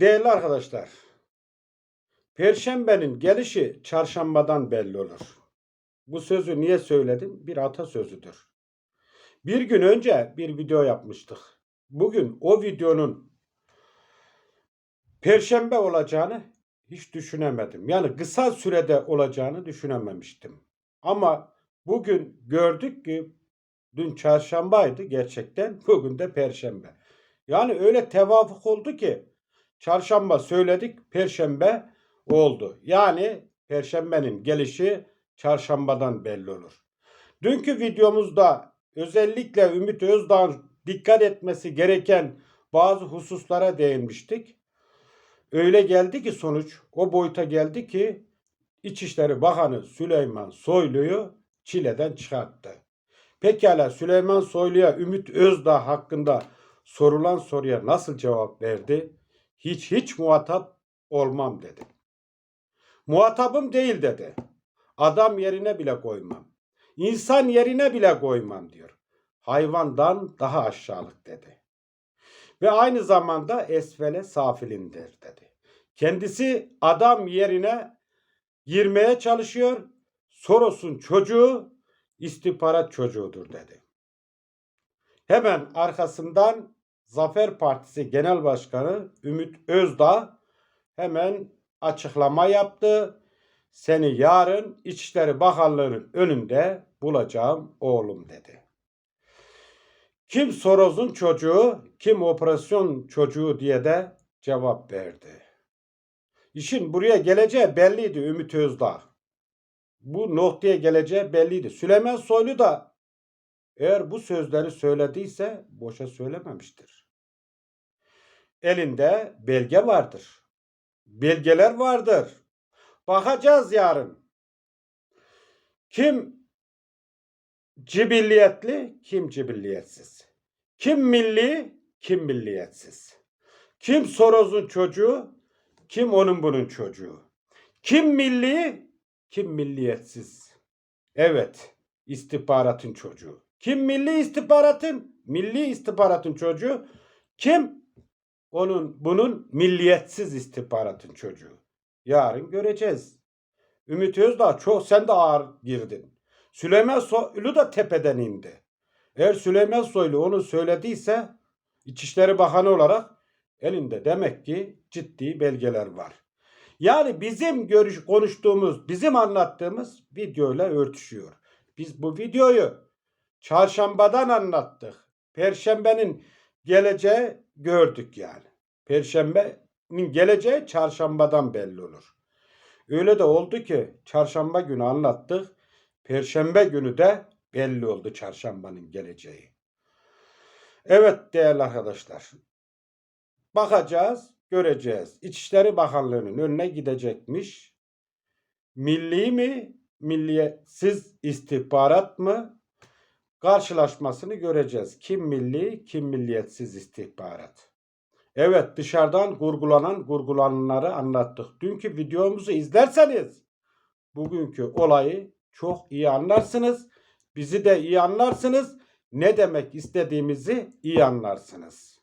Değerli arkadaşlar, Perşembenin gelişi çarşambadan belli olur. Bu sözü niye söyledim? Bir atasözüdür. Bir gün önce bir video yapmıştık. Bugün o videonun Perşembe olacağını hiç düşünemedim. Yani kısa sürede olacağını düşünememiştim. Ama bugün gördük ki dün çarşambaydı gerçekten. Bugün de perşembe. Yani öyle tevafuk oldu ki çarşamba söyledik, perşembe oldu. Yani perşembenin gelişi çarşambadan belli olur. Dünkü videomuzda özellikle Ümit Özdağ'ın dikkat etmesi gereken bazı hususlara değinmiştik. Öyle geldi ki sonuç o boyuta geldi ki İçişleri Bakanı Süleyman Soylu'yu çileden çıkarttı. Pekala Süleyman Soylu'ya Ümit Özdağ hakkında sorulan soruya nasıl cevap verdi? Hiç hiç muhatap olmam dedi. Muhatabım değil dedi. Adam yerine bile koymam. İnsan yerine bile koymam diyor. Hayvandan daha aşağılık dedi. Ve aynı zamanda esfele safilindir dedi. Kendisi adam yerine girmeye çalışıyor. Soros'un çocuğu istihbarat çocuğudur dedi. Hemen arkasından Zafer Partisi Genel Başkanı Ümit Özdağ hemen açıklama yaptı. Seni yarın İçişleri Bakanlığı'nın önünde bulacağım oğlum dedi. Kim Soros'un çocuğu, kim operasyon çocuğu diye de cevap verdi. İşin buraya geleceği belliydi Ümit Özdağ. Bu noktaya geleceği belliydi. Süleyman Soylu da eğer bu sözleri söylediyse boşa söylememiştir. Elinde belge vardır. Belgeler vardır. Bakacağız yarın. Kim cibilliyetli, kim cibilliyetsiz. Kim milli, kim milliyetsiz. Kim Soros'un çocuğu, kim onun bunun çocuğu. Kim milli, kim milliyetsiz. Evet, istihbaratın çocuğu. Kim milli istihbaratın? Milli istihbaratın çocuğu. Kim? Onun bunun milliyetsiz istihbaratın çocuğu. Yarın göreceğiz. Ümit Özdağ çok sen de ağır girdin. Süleyman Soylu da tepeden indi. Eğer Süleyman Soylu onu söylediyse İçişleri Bakanı olarak elinde demek ki ciddi belgeler var. Yani bizim görüş konuştuğumuz, bizim anlattığımız videoyla örtüşüyor. Biz bu videoyu çarşambadan anlattık. Perşembenin geleceği gördük yani. Perşembenin geleceği çarşambadan belli olur. Öyle de oldu ki çarşamba günü anlattık. Perşembe günü de belli oldu çarşambanın geleceği. Evet değerli arkadaşlar. Bakacağız, göreceğiz. İçişleri Bakanlığı'nın önüne gidecekmiş. Milli mi, milliyetsiz istihbarat mı? Karşılaşmasını göreceğiz. Kim milli, kim milliyetsiz istihbarat. Evet dışarıdan kurgulanan kurgulananları anlattık. Dünkü videomuzu izlerseniz bugünkü olayı çok iyi anlarsınız. Bizi de iyi anlarsınız. Ne demek istediğimizi iyi anlarsınız.